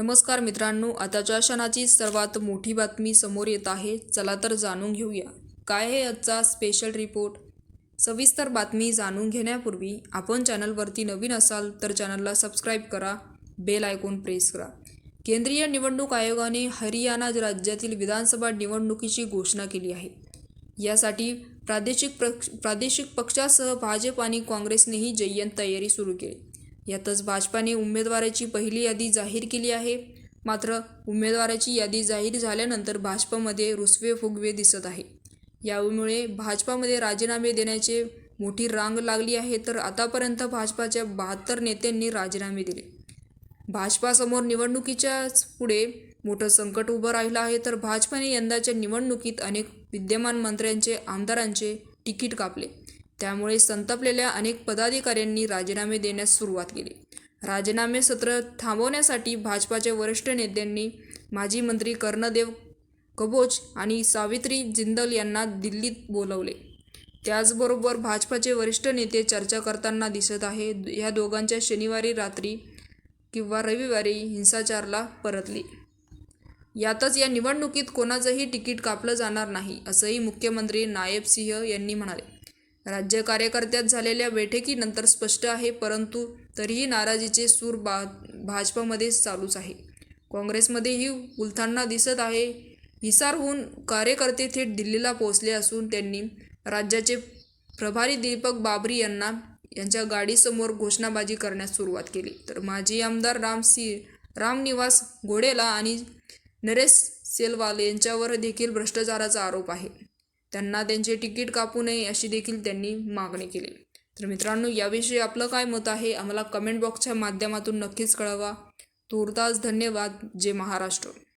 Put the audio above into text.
नमस्कार मित्रांनो आताच्या क्षणाची सर्वात मोठी बातमी समोर येत आहे. चला तर जाणून घेऊया. काय आहे आजचा स्पेशल रिपोर्ट सविस्तर बातमी जाणून घेण्यापूर्वी आपण चॅनलवरती नवीन असाल तर चॅनलला सबस्क्राईब करा बेल आयकॉन प्रेस करा. केंद्रीय निवडणूक आयोगाने हरियाणा राज्यातील विधानसभा निवडणुकीची घोषणा केली आहे. यासाठी प्रादेशिक पक्ष प्रादेशिक पक्षासह भाजप आणि काँग्रेसनेही जय्यत तयारी सुरू केली. यातच भाजपाने उमेदवाराची पहिली यादी जाहीर केली आहे. मात्र उमेदवाराची यादी जाहीर झाल्यानंतर भाजपमध्ये रुसवे फुगवे दिसत आहे. यामुळे भाजपामध्ये राजीनामे देण्याचे मोठी रांग लागली आहे तर आतापर्यंत भाजपाच्या बहात्तर नेत्यांनी राजीनामे दिले. भाजपासमोर निवडणुकीच्याच पुढे मोठं संकट उभं राहिलं आहे तर भाजपाने यंदाच्या निवडणुकीत अनेक विद्यमान मंत्र्यांचे आमदारांचे तिकीट कापले. त्यामुळे संतापलेल्या अनेक पदाधिकाऱ्यांनी राजीनामे देण्यास सुरुवात केली. राजीनामे सत्र थांबवण्यासाठी भाजपाच्या वरिष्ठ नेत्यांनी माजी मंत्री कर्णदेव कबोज आणि सावित्री जिंदल यांना दिल्लीत बोलवले. त्याचबरोबर भाजपाचे वरिष्ठ नेते चर्चा करताना दिसत आहे या दोघांच्या शनिवारी रात्री किंवा रविवारी हिंसाचारला परतली. यातच या निवडणुकीत कोणाचंही तिकीट कापलं जाणार नाही असंही मुख्यमंत्री नायब सिंह यांनी म्हणाले. राज्य कार्यकर्त्यात झालेल्या बैठकीनंतर स्पष्ट आहे परंतु तरीही नाराजीचे सूर बा भाजपमध्ये चालूच आहे. काँग्रेसमध्येही उलथांना दिसत आहे. हिसार होऊन कार्यकर्ते थेट दिल्लीला पोहोचले असून त्यांनी राज्याचे प्रभारी दीपक बाबरी यांना यांच्या गाडीसमोर घोषणाबाजी करण्यास सुरुवात केली. तर माजी आमदार राम सि रामनिवास घोडेला आणि नरेश सेलवाल यांच्यावर देखील भ्रष्टाचाराचा आरोप आहे. त्यांना त्यांचे तिकीट कापू नये अशी देखील त्यांनी मागणी केली. तर मित्रांनो याविषयी आपलं काय मत आहे आम्हाला कमेंट बॉक्सच्या माध्यमातून नक्कीच कळवा. तूर्तास धन्यवाद जे महाराष्ट्र.